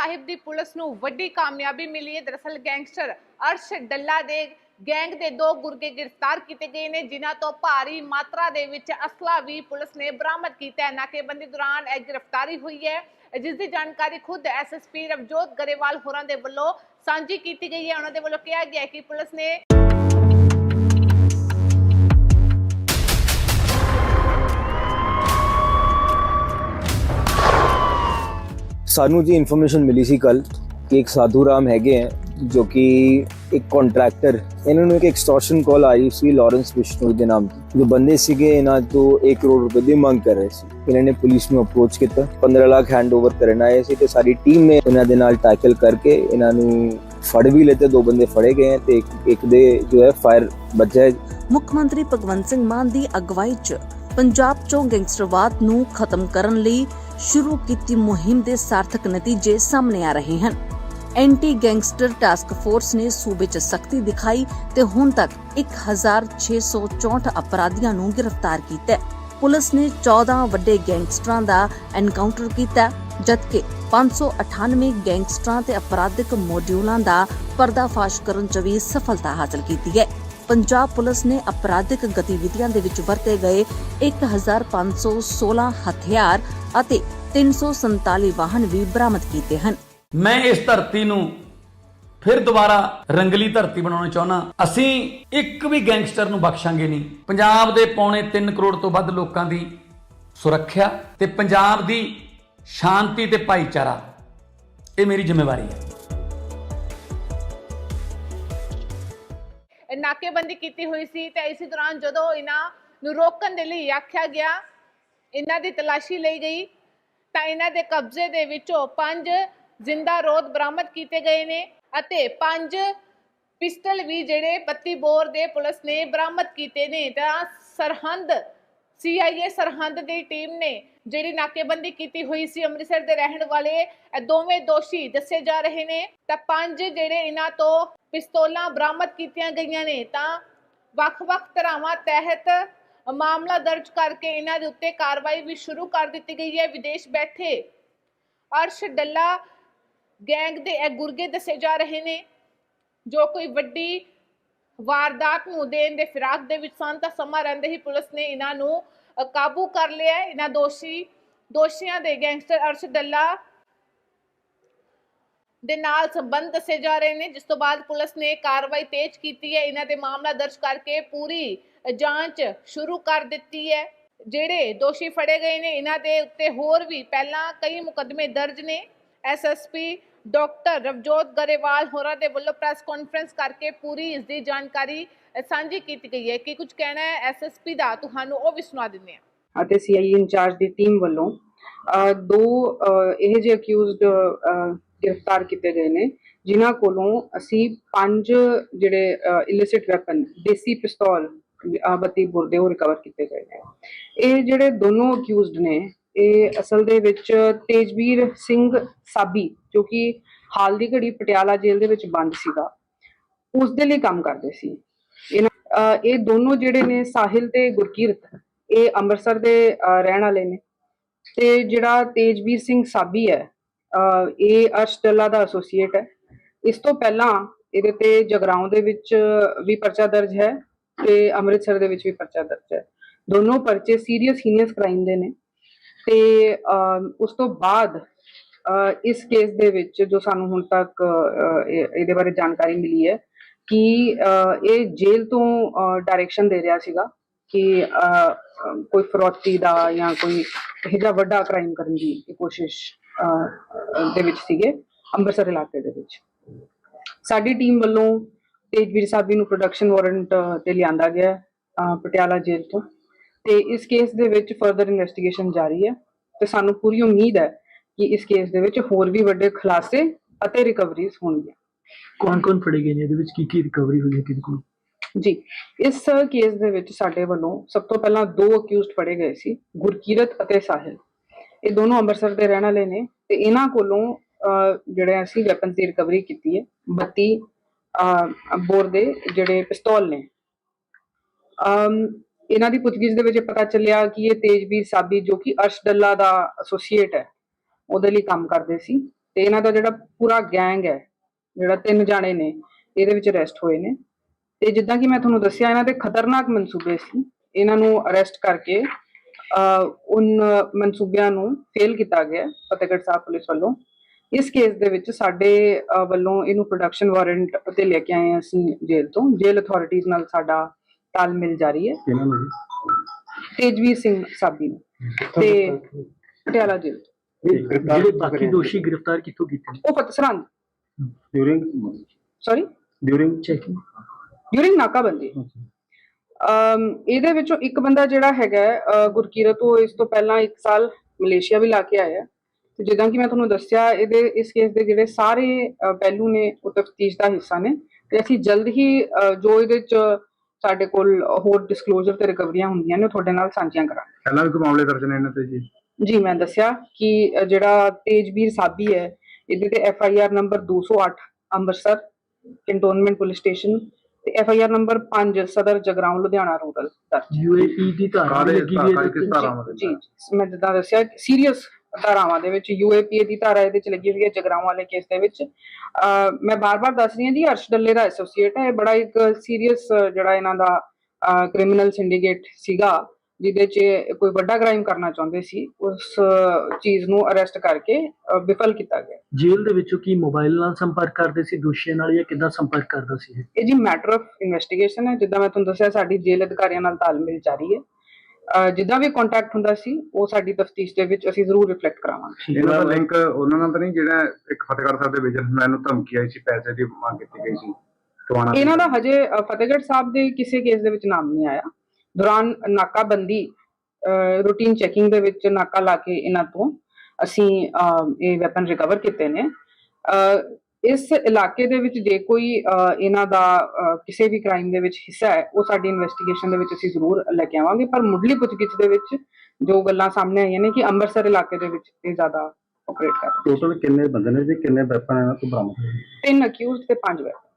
ਸਾਹਿਬ ਦੀ police ਨੂੰ ਵੱਡੀ ਕਾਮਯਾਬੀ ਮਿਲੀ ਹੈ। ਦਰਅਸਲ ਗੈਂਗਸਟਰ ਅਰਸ਼ ਡੱਲਾ ਦੇ ਗੈਂਗ ਦੇ ਦੋ ਗੁਰਗੇ ਗ੍ਰਿਫਤਾਰ ਕੀਤੇ ਗਏ ਨੇ, ਜਿਨ੍ਹਾਂ ਤੋਂ ਭਾਰੀ ਮਾਤਰਾ ਦੇ ਵਿੱਚ ਅਸਲਾ ਵੀ ਪੁਲਿਸ ਨੇ ਬਰਾਮਦ ਕੀਤਾ ਹੈ। ਨਾਕੇਬੰਦੀ ਦੌਰਾਨ ਇਹ ਗ੍ਰਿਫਤਾਰੀ ਹੋਈ ਹੈ। ਜਿਸ ਦੀ ਜਾਣਕਾਰੀ ਖੁਦ ਐਸਐਸਪੀ ਰਵਜੋਤ ਗਰੇਵਾਲ ਹੋਰਾਂ ਦੇ ਵੱਲੋਂ ਸਾਂਝੀ ਕੀਤੀ ਗਈ ਹੈ। ਉਹਨਾਂ ਦੇ ਵੱਲੋਂ ਕਿਹਾ ਗਿਆ ਕਿ ਪੁਲਿਸ ਨੇ ਸਾਨੂੰ ਜੀ ਇਨਫੋਰਮੇਸ਼ਨ ਮਿਲੀ ਸੀ ਕੱਲ ਕਿ ਇੱਕ ਸਾਧੂ ਰਾਮ ਹੈਗੇ ਹੈ ਜੋ ਕਿ ਇੱਕ ਕੰਟਰੈਕਟਰ ਇਹਨਾਂ ਨੂੰ ਇੱਕ ਐਕਸਟੋਰਸ਼ਨ ਕਾਲ ਆਈ ਸੀ ਲਾਰੈਂਸ ਵਿਸ਼ਨੂੰ ਦੇ ਨਾਮ ਤੋਂ। ਜੋ ਬੰਦੇ ਸੀਗੇ, ਇਹਨਾਂ ਤੋਂ 1 ਕਰੋੜ ਰੁਪਏ ਦੀ ਮੰਗ ਕਰ ਰਹੇ ਸੀ। ਇਹਨਾਂ ਨੇ ਪੁਲਿਸ ਨੂੰ ਅਪਰੋਚ ਕੀਤਾ 15 ਲੱਖ ਹੈਂਡਓਵਰ ਕਰਨ ਆਏ ਸੀ ਤੇ ਸਾਡੀ ਟੀਮ ਨੇ ਇਹਨਾਂ ਦੇ ਨਾਲ ਟੈਕਲ ਕਰਕੇ ਇਹਨਾਂ ਨੂੰ ਫੜ ਵੀ ਲਏ ਤੇ ਦੋ ਬੰਦੇ ਫੜੇ ਗਏ ਤੇ ਇੱਕ- ਦੇ ਜੋ ਹੈ ਫਾਇਰ ਬਚਿਆ ਮੁੱਖ ਮੰਤਰੀ ਭਗਵੰਤ ਸਿੰਘ ਮਾਨ ਦੀ ਅਗਵਾਈ 'ਚ ਪੰਜਾਬ 'ਚੋਂ ਗੈਂਗਸਟਰਵਾਦ ਨੂੰ ਖਤਮ ਕਰਨ ਲਈ ਸ਼ੁਰੂ ਕੀਤੀ ਮੁਹਿੰਮ ਦੇ ਸਾਰਥਕ ਨਤੀਜੇ ਸਾਹਮਣੇ ਆ ਰਹੇ ਹਨ ਐਂਟੀ ਗੈਂਗਸਟਰ ਟਾਸਕ ਫੋਰਸ ਨੇ ਸੂਬੇ 'ਚ ਸਖਤੀ ਦਿਖਾਈ ਤੇ ਹੁਣ ਤੱਕ 1664 ਅਪਰਾਧੀਆਂ ਨੂੰ ਗ੍ਰਿਫਤਾਰ ਕੀਤਾ ਹੈ। ਪੁਲਿਸ ਨੇ 14 ਵੱਡੇ ਗੈਂਗਸਟਰਾਂ ਦਾ ਐਨਕਾਊਂਟਰ ਕੀਤਾ ਹੈ, ਜਦਕਿ 598 ਗੈਂਗਸਟਰਾਂ ਤੇ ਅਪਰਾਧਿਕ ਮੋਡਿਊਲਾਂ ਦਾ ਪਰਦਾਫਾਸ਼ ਕਰਨ 'ਚ ਵੀ ਸਫਲਤਾ ਹਾਸਲ ਕੀਤੀ ਹੈ ਪੰਜਾਬ ਪੁਲਿਸ ਨੇ ਅਪਰਾਧਿਕ ਗਤੀਵਿਧੀਆਂ ਦੇ ਵਿੱਚ ਵਰਤੇ ਗਏ 1516 ਹਥਿਆਰ ਅਤੇ 347 ਵਾਹਨ ਵੀ ਬਰਾਮਦ ਕੀਤੇ ਹਨ। ਮੈਂ ਇਸ ਧਰਤੀ ਨੂੰ ਫਿਰ ਦੁਬਾਰਾ ਰੰਗਲੀ ਧਰਤੀ ਬਣਾਉਣਾ ਚਾਹੁੰਦਾ। ਅਸੀਂ ਇੱਕ ਵੀ ਗੈਂਗਸਟਰ ਨੂੰ ਬਖਸ਼ਾਂਗੇ ਨਹੀਂ। ਪੰਜਾਬ ਦੇ ਪੌਣੇ 3 ਕਰੋੜ ਤੋਂ ਵੱਧ ਲੋਕਾਂ ਦੀ ਸੁਰੱਖਿਆ ਤੇ ਪੰਜਾਬ ਦੀ ਸ਼ਾਂਤੀ ਤੇ ਭਾਈਚਾਰਾ, ਇਹ ਮੇਰੀ ਜ਼ਿੰਮੇਵਾਰੀ ਹੈ। ਨਾਕੇਬੰਦੀ ਕੀਤੀ ਹੋਈ ਸੀ ਤੇ ਇਸੇ ਦੌਰਾਨ ਜਦੋਂ ਇਹਨਾਂ ਨੂੰ ਰੋਕਣ ਦੇ ਲਈ ਆਖਿਆ ਗਿਆ, ਇਹਨਾਂ ਦੀ ਤਲਾਸ਼ੀ ਲਈ ਗਈ, ਤਾਂ ਇਹਨਾਂ ਦੇ ਕਬਜ਼ੇ ਦੇ ਵਿੱਚੋਂ ਪੰਜ ਜ਼ਿੰਦਾ ਰੋਦ ਬਰਾਮਦ ਕੀਤੇ ਗਏ ਨੇ ਅਤੇ ਪੰਜ ਪਿਸਟਲ ਵੀ ਜਿਹੜੇ 32 ਬੋਰ ਦੇ ਪੁਲਿਸ ਨੇ ਬਰਾਮਦ ਕੀਤੇ ਨੇ ਤਾਂ ਸਰਹੰਦ ਸੀਆਈਏ ਸਰਹੰਦ ਦੀ ਟੀਮ ਨੇ ਜਿਹੜੀ ਨਾਕੇਬੰਦੀ ਕੀਤੀ ਹੋਈ ਸੀ ਅੰਮ੍ਰਿਤਸਰ ਦੇ ਰਹਿਣ ਵਾਲੇ ਦੋਵੇਂ ਦੋਸ਼ੀ ਦੱਸੇ ਜਾ ਰਹੇ ਨੇ। ਤਾਂ ਪੰਜ ਜਿਹੜੇ ਇਹਨਾਂ ਤੋਂ ਪਿਸਤੌਲਾਂ ਬਰਾਮਦ ਕੀਤੀਆਂ ਗਈਆਂ ਨੇ, ਤਾਂ ਵੱਖ-ਵੱਖ ਧਰਾਵਾਂ ਤਹਿਤ ਮਾਮਲਾ ਦਰਜ ਕਰਕੇ ਇਹਨਾਂ ਦੇ ਉੱਤੇ ਕਾਰਵਾਈ ਵੀ ਸ਼ੁਰੂ ਕਰ ਦਿੱਤੀ ਗਈ ਹੈ। ਵਿਦੇਸ਼ ਬੈਠੇ ਅਰਸ਼ ਡੱਲਾ ਗੈਂਗ ਦੇ ਇਹ ਗੁਰਗੇ ਦੱਸੇ ਜਾ ਰਹੇ ਨੇ, ਜੋ ਕੋਈ ਵੱਡੀ ਵਾਰਦਾਤ ਨੂੰ ਦੇਣ ਦੇ ਫਿਰਾਕ ਦੇ ਵਿੱਚ ਸਨ, ਤਾਂ ਸਮਾਂ ਰਹਿੰਦੇ ਹੀ ਪੁਲਿਸ ਨੇ ਇਹਨਾਂ ਨੂੰ ਕਾਬੂ ਕਰ ਲਿਆ ਇਹਨਾਂ ਦੋਸ਼ੀ, ਦੋਸ਼ੀਆਂ ਦੇ ਗੈਂਗਸਟਰ ਅਰਸ਼ ਡੱਲਾ ਦੇ ਨਾਲ ਸੰਬੰਧ ਦੱਸੇ ਜਾ ਰਹੇ ਨੇ, ਜਿਸ ਤੋਂ ਬਾਅਦ ਪੁਲਿਸ ਨੇ ਕਾਰਵਾਈ ਤੇਜ਼ ਕੀਤੀ ਹੈ। ਇਹਨਾਂ ਦੇ ਮਾਮਲਾ ਦਰਜ ਕਰਕੇ ਪੂਰੀ ਜਾਂਚ ਸ਼ੁਰੂ ਕਰ ਦਿੱਤੀ ਹੈ। ਜਿਹੜੇ ਦੋਸ਼ੀ ਫੜੇ ਗਏ ਨੇ, ਇਹਨਾਂ ਦੇ ਉੱਤੇ ਹੋਰ ਵੀ ਪਹਿਲਾਂ ਕਈ ਮੁਕੱਦਮੇ ਦਰਜ ਨੇ। ਐਸਐਸਪੀ ਡਾਕਟਰ ਰਵਜੋਤ ਗਰੇਵਾਲ ਹੋਰਾਂ ਦੇ ਵੱਲੋਂ ਪ੍ਰੈਸ ਕਾਨਫਰੰਸ ਕਰਕੇ ਪੂਰੀ ਇਸ ਦੀ ਜਾਣਕਾਰੀ ਸਾਂਝੀ ਕੀਤੀ ਗਈ ਹੈ। ਕਿ ਕੁਝ ਕਹਿਣਾ ਹੈ ਐਸਐਸਪੀ ਦਾ? ਤੁਹਾਨੂੰ ਉਹ ਵੀ ਸੁਣਾ ਦਿੰਦੇ ਹਾਂ। ਅਤੇ ਸੀਆਈਏ ਇੰਚਾਰਜ ਦੀ ਟੀਮ ਵੱਲੋਂ ਦੋ ਅਹ, ਜਿਹੇ ਅਕਿਊਜ਼ਡ ਗ੍ਰਿਫਤਾਰ ਕੀਤੇ ਗਏ ਨੇ ਜਿਨ੍ਹਾਂ ਕੋਲੋਂ ਅਸੀਂ ਪੰਜ ਜਿਹੜੇ ਇਲਿਸਿਟ ਵੈਪਨ ਦੇਸੀ ਪਿਸਤੌਲ 32 ਬੋਰ ਦੇ ਉਹ ਰਿਕਵਰ ਕੀਤੇ ਗਏ ਨੇ। ਇਹ ਜਿਹੜੇ ਦੋਨੋਂ ਅਕਿਊਜ਼ਡ ਨੇ ਇਹ ਅਸਲ ਦੇ ਵਿੱਚ ਤੇਜਵੀਰ ਸਿੰਘ ਸਾਬੀ, ਜੋ ਕਿ ਹਾਲ ਦੀ ਘੜੀ ਪਟਿਆਲਾ ਜੇਲ੍ਹ ਦੇ ਵਿੱਚ ਬੰਦ ਸੀਗਾ, ਉਸ ਦੇ ਲਈ ਕੰਮ ਕਰਦੇ ਸੀ। ਇਹਨਾਂ ਇਹ ਦੋਨੋਂ ਜਿਹੜੇ ਨੇ ਸਾਹਿਲ ਤੇ ਗੁਰਕੀਰਤ, ਇਹ ਅੰਮ੍ਰਿਤਸਰ ਦੇ ਰਹਿਣ ਵਾਲੇ ਨੇ। ਤੇ ਜਿਹੜਾ ਤੇਜਵੀਰ ਸਿੰਘ ਸਾਬੀ ਹੈ ਇਹ ਅਰਸ਼ ਡੱਲਾ ਦਾ ਐਸੋਸੀਏਟ ਹੈ। ਇਸ ਤੋਂ ਪਹਿਲਾਂ ਇਹਦੇ ਤੇ ਜਗਰਾਉਂ ਦੇ ਵਿੱਚ ਵੀ ਪਰਚਾ ਦਰਜ ਹੈ ਤੇ ਅੰਮ੍ਰਿਤਸਰ ਦੇ ਵਿੱਚ ਵੀ ਪਰਚਾ ਦਰਜ ਹੈ। ਦੋਨੋਂ ਪਰਚੇ ਸੀਰੀਅਸ ਹੀਨੀਅਸ ਕ੍ਰਾਈਮ ਦੇ ਨੇ। ਤੇ ਉਸ ਤੋਂ ਬਾਅਦ ਇਸ ਕੇਸ ਦੇ ਵਿੱਚ ਜੋ ਸਾਨੂੰ ਹੁਣ ਤੱਕ ਇਹਦੇ ਬਾਰੇ ਜਾਣਕਾਰੀ ਮਿਲੀ ਹੈ ਕਿ ਇਹ ਜੇਲ੍ਹ ਤੋਂ ਡਾਇਰੈਕਸ਼ਨ ਦੇ ਰਿਹਾ ਸੀਗਾ ਕਿ ਕੋਈ ਫਰੋਤੀ ਦਾ ਜਾਂ ਕੋਈ ਇਹੋ ਜਿਹਾ ਵੱਡਾ ਕ੍ਰਾਈਮ ਕਰਨ ਦੀ ਇਹ ਕੋਸ਼ਿਸ਼ ਦੇ ਵਿੱਚ ਸੀਗੇ ਅੰਮ੍ਰਿਤਸਰ ਇਲਾਕੇ ਦੇ ਵਿੱਚ। ਸਾਡੀ ਟੀਮ ਵੱਲੋਂ ਤੇਜਵੀਰ ਸਾਬੀ ਨੂੰ ਪ੍ਰੋਡਕਸ਼ਨ ਵਾਰੰਟ ਤੇ ਲਿਆਂਦਾ ਗਿਆ ਪਟਿਆਲਾ ਜੇਲ੍ਹ ਤੋਂ। ਤੇ ਇਸ ਕੇਸ ਦੇ ਵਿੱਚ ਫਰਦਰ ਇਨਵੈਸਟੀਗੇਸ਼ਨ ਜਾਰੀ ਹੈ। ਤੇ ਸਾਨੂੰ ਪੂਰੀ ਉਮੀਦ ਹੈ ਕਿ ਇਸ ਕੇਸ ਦੇ ਵਿੱਚ ਹੋਰ ਵੀ ਵੱਡੇ ਖੁਲਾਸੇ ਅਤੇ ਰਿਕਵਰੀਜ਼ ਹੋਣਗੀਆਂ। ਕੌਣ ਕੌਣ ਫੜੇ ਗਏ ਨੇ? ਇਹਦੇ ਵਿੱਚ ਕੀ ਕੀ ਰਿਕਵਰੀ ਹੋਈ ਹੈ ਕਿਹਦੇ ਕੋਲ? ਜੀ ਇਸ ਕੇਸ ਦੇ ਵਿੱਚ ਸਾਡੇ ਵੱਲੋਂ ਸਭ ਤੋਂ ਪਹਿਲਾਂ ਦੋ ਅਕਿਊਜ਼ਡ ਫੜੇ ਗਏ ਸੀ ਗੁਰਕੀਰਤ ਅਤੇ ਸਾਹਿਲ। ਇਹ ਦੋਨੋਂ ਅੰਮ੍ਰਿਤਸਰ ਦੇ ਰਹਿਣ ਵਾਲੇ ਨੇ ਤੇ ਇਹਨਾਂ ਕੋਲੋਂ ਜਿਹੜੇ ਅਸੀਂ ਵੈਪਨਸ ਦੀ ਰਿਕਵਰੀ ਕੀਤੀ ਹੈ 32 ਅਹ, ਬੋਰ ਦੇ ਜਿਹੜੇ ਪਿਸਤੌਲ ਨੇ। ਅਮ ਇਹਨਾਂ ਦੀ ਪੁੱਛਗਿੱਛ ਦੇ ਵਿੱਚ ਪਤਾ ਚੱਲਿਆ ਕਿ ਇਹ ਤੇਜਵੀਰ ਸਾਬੀ, ਜੋ ਕਿ ਅਰਸ਼ ਡੱਲਾ ਦਾ ਐਸੋਸੀਏਟ ਹੈ, ਉਹਦੇ ਲਈ ਕੰਮ ਕਰਦੇ ਸੀ ਤੇ ਇਹਨਾਂ ਦਾ ਜਿਹੜਾ ਪੂਰਾ ਗੈਂਗ ਹੈ, ਜਿਹੜਾ ਤਿੰਨ ਜਾਣੇ ਨੇ, ਇਹਦੇ ਵਿੱਚ ਅਰੈਸਟ ਹੋਏ ਨੇ। ਤੇ ਜਿੱਦਾਂ ਕਿ ਮੈਂ ਤੁਹਾਨੂੰ ਦੱਸਿਆ, ਇਹਨਾਂ ਦੇ ਖਤਰਨਾਕ ਮਨਸੂਬੇ ਸੀ। ਇਹਨਾਂ ਨੂੰ ਅਰੈਸਟ ਕਰਕੇ, ਅਹ, ਉਨ ਮਨਸੂਬਿਆਂ ਨੂੰ ਫੇਲ ਕੀਤਾ ਗਿਆ ਫਤਿਹਗੜ੍ਹ ਸਾਹਿਬ ਪੁਲਿਸ ਵੱਲੋਂ। ਇਸ ਕੇਸ ਦੇ ਵਿੱਚ ਸਾਡੇ ਵੱਲੋਂ ਇਹਨੂੰ ਪ੍ਰੋਡਕਸ਼ਨ ਵਾਰੰਟ ਤੇ ਲੈ ਕੇ ਆਏ ਅਸੀਂ ਜੇਲ੍ਹ ਤੋਂ। ਜੇਲ੍ਹ ਅਥਾਰਟੀਜ਼ ਨਾਲ ਸਾਡਾ ਤਾਲਮੇਲ ਜਾਰੀ ਹੈ। ਇਹਨਾਂ ਨੂੰ ਤੇਜਵੀਰ ਸਿੰਘ ਸਾਬੀ ਨੂੰ। ਤੇ ਪਟਿਆਲਾ ਜੇਲ੍ਹ ਤੋਂ। ਜਿਹੜੇ ਬਾਕੀ ਦੋਸ਼ੀ ਗ੍ਰਿਫਤਾਰ ਕਿੱਥੋਂ ਕੀਤੇ? ਨੇ ਉਹ ਫਤਸਰੰਦ during sorry during checking during ਨਾਕਾਬੰਦੀ ਅਮ ਇਹਦੇ ਵਿੱਚੋਂ ਇੱਕ ਬੰਦਾ ਜਿਹੜਾ ਹੈਗਾ ਹੈ, ਅਹ, ਗੁਰਕੀਰਤ ਉਹ ਇਸ ਤੋਂ ਪਹਿਲਾਂ 1 ਸਾਲ ਮਲੇਸ਼ੀਆ ਵੀ ਲਾ ਕੇ ਆਇਆ। ਹੈ। ਤੇ ਜਿੱਦਾਂ ਕਿ ਮੈਂ ਤੁਹਾਨੂੰ ਦੱਸਿਆ ਇਹਦੇ ਇਸ ਕੇਸ ਦੇ ਜਿਹੜੇ ਸਾਰੇ ਅਹ, ਪਹਿਲੂ ਨੇ ਉਹ ਤਫਤੀਸ਼ ਦਾ ਹਿੱਸਾ ਨੇ। ਤੇ ਅਸੀਂ ਜਲਦ ਹੀ ਅਹ, ਜੋ ਇਹਦੇ ਚ ਸਾਡੇ ਕੋਲ ਹੋਰ ਡਿਸਕਲੋਜ਼ਰ ਤੇ ਰਿਕਵਰੀਆਂ ਹੁੰਦੀਆਂ ਨੇ ਉਹ ਤੁਹਾਡੇ ਨਾਲ ਸਾਂਝੀਆਂ ਕਰਾਂਗੇ। ਪਹਿਲਾਂ ਵੀ ਕੋਈ ਮਾਮਲੇ ਦਰਜ ਨੇ ਇਹਨਾਂ ਤੇ ਜੀ? ਜੀ ਮੈਂ ਦੱਸਿਆ ਕਿ ਜਿਹੜਾ ਤੇਜਵੀਰ ਸਾਬੀ ਹੈ ਇਹਦੇ ਤੇ F I R number 208 Amritsar cantonment police station ਤੇ F I R number 5 Sadar Jagraon Ludhiana rural ਦਰਜ ਯੂਏਪੀ ਦੀ ਧਾਰਾ ਲੱਗੀ ਹੋਈ ਧਾਰਾ ਹੈ ਜੀ, ਮੈਂ ਜਿੱਦਾਂ ਦੱਸਿਆ ਸੀਰੀਅਸ ਧਾਰਾਵਾਂ ਦੇ ਵਿੱਚ ਯੂਏਪੀਏ ਦੀ ਧਾਰਾ ਇਹਦੇ ਚ ਲੱਗੀ ਹੋਈ ਹੈ ਜਗਰਾਉਂ ਵਾਲੇ ਕੇਸ ਦੇ ਵਿੱਚ। ਮੈਂ ਬਾਰ-ਬਾਰ ਦੱਸ ਰਹੀ ਹਾਂ ਜੀ ਹਰਸ਼ ਡੱਲੇ ਦਾ ਐਸੋਸੀਏਟ ਹੈ ਇਹ ਬੜਾ ਇੱਕ ਸੀਰੀਅਸ ਜਿਹੜਾ ਇਹਨਾਂ ਦਾ ਕ੍ਰਿਮੀਨਲ ਸਿੰਡੀਕੇਟ ਸੀਗਾ ਜਿਹਦੇ 'ਚ ਕੋਈ ਵੱਡਾ ਕ੍ਰਾਈਮ ਕਰਨਾ ਚਾਹੁੰਦੇ ਸੀ ਉਸ ਚੀਜ਼ ਨੂੰ ਅਰੈਸਟ ਕਰਕੇ ਵਿਫਲ ਕੀਤਾ ਗਿਆ। ਜੇਲ੍ਹ ਦੇ ਵਿੱਚੋਂ ਕੀ ਮੋਬਾਈਲ ਨਾਲ ਸੰਪਰਕ ਕਰਦੇ ਸੀ ਦੋਸ਼ੀਆਂ ਨਾਲ ਜਾਂ ਕਿੱਦਾਂ ਸੰਪਰਕ ਕਰਦਾ ਸੀ ਇਹ? ਜੀ ਮੈਟਰ ਆਫ ਇਨਵੈਸਟੀਗੇਸ਼ਨ ਹੈ ਜਿੱਦਾਂ ਮੈਂ ਤੁਹਾਨੂੰ ਦੱਸਿਆ ਸਾਡੀ ਜੇਲ੍ਹ ਅਧਿਕਾਰੀਆਂ ਨਾਲ ਤਾਲਮੇਲ ਜਾਰੀ ਹੈ। ਜਿੱਦਾਂ ਵੀ ਕੰਟੈਕਟ ਹੁੰਦਾ ਸੀ ਉਹ ਸਾਡੀ ਤਫਤੀਸ਼ ਦੇ ਵਿੱਚ ਅਸੀਂ ਜ਼ਰੂਰ ਰਿਫਲੈਕਟ ਕਰਾਵਾਂਗੇ। ਇਹਨਾਂ ਦਾ ਲਿੰਕ ਉਹਨਾਂ ਨਾਲ ਤਾਂ ਨਹੀਂ ਜਿਹੜਾ ਇੱਕ ਫਤਿਹਗੜ੍ਹ ਸਾਹਿਬ ਦੇ ਬਿਜ਼ਨਸਮੈਨ ਨੂੰ ਧਮਕੀ ਆਈ ਸੀ ਪੈਸੇ ਦੀ ਮੰਗ ਕੀਤੀ ਗਈ ਸੀ ਇਹਨਾਂ ਦਾ ਹਜੇ ਫਤਿਹਗੜ੍ਹ ਸਾਹਿਬ ਦੇ ਕਿਸੇ ਕੇਸ ਦੇ ਵਿੱਚ ਨਾਮ ਨਹੀਂ ਆਇਆ। ਦੌਰਾਨ ਨਾਕਾਬੰਦੀ ਰੂਟੀਨ ਚੈਕਿੰਗ ਦੇ ਵਿੱਚ ਨਾਕਾ ਲਾ ਕੇ ਇਹਨਾਂ ਤੋਂ ਅਸੀਂ ਇਹ ਵੈਪਨ ਰਿਕਵਰ ਕੀਤੇ ਨੇ। ਇਸ ਇਲਾਕੇ ਦੇ ਵਿੱਚ ਜੇ ਕੋਈ ਇਹਨਾਂ ਦਾ ਕਿਸੇ ਵੀ ਕ੍ਰਾਈਮ ਦੇ ਵਿੱਚ ਹਿੱਸਾ ਹੈ ਉਹ ਸਾਡੀ ਇਨਵੈਸਟੀਗੇਸ਼ਨ ਦੇ ਵਿੱਚ ਅਸੀਂ ਜ਼ਰੂਰ ਲੈ ਕੇ ਆਵਾਂਗੇ। ਪਰ ਮੁੱਢਲੀ ਪੁੱਛਗਿੱਛ ਦੇ ਵਿੱਚ ਜੋ ਗੱਲਾਂ ਸਾਹਮਣੇ ਆਈਆਂ ਨੇ ਕਿ ਅੰਮ੍ਰਿਤਸਰ ਇਲਾਕੇ ਦੇ ਵਿੱਚ ਇਹ ਜ਼ਿਆਦਾ ਆਪਰੇਟ ਕਰ ਟੋਟਲ ਕਿੰਨੇ ਬੰਦੇ ਨੇ ਜੀ? ਕਿੰਨੇ ਵੈਪਨ ਇਹਨਾਂ ਤੋਂ ਬਰਾਮਦ ਹੋਏ ਤਿੰਨ ਅਕਿਊਜ਼ਡ ਤੇ ਪੰਜ ਵੈਪਨ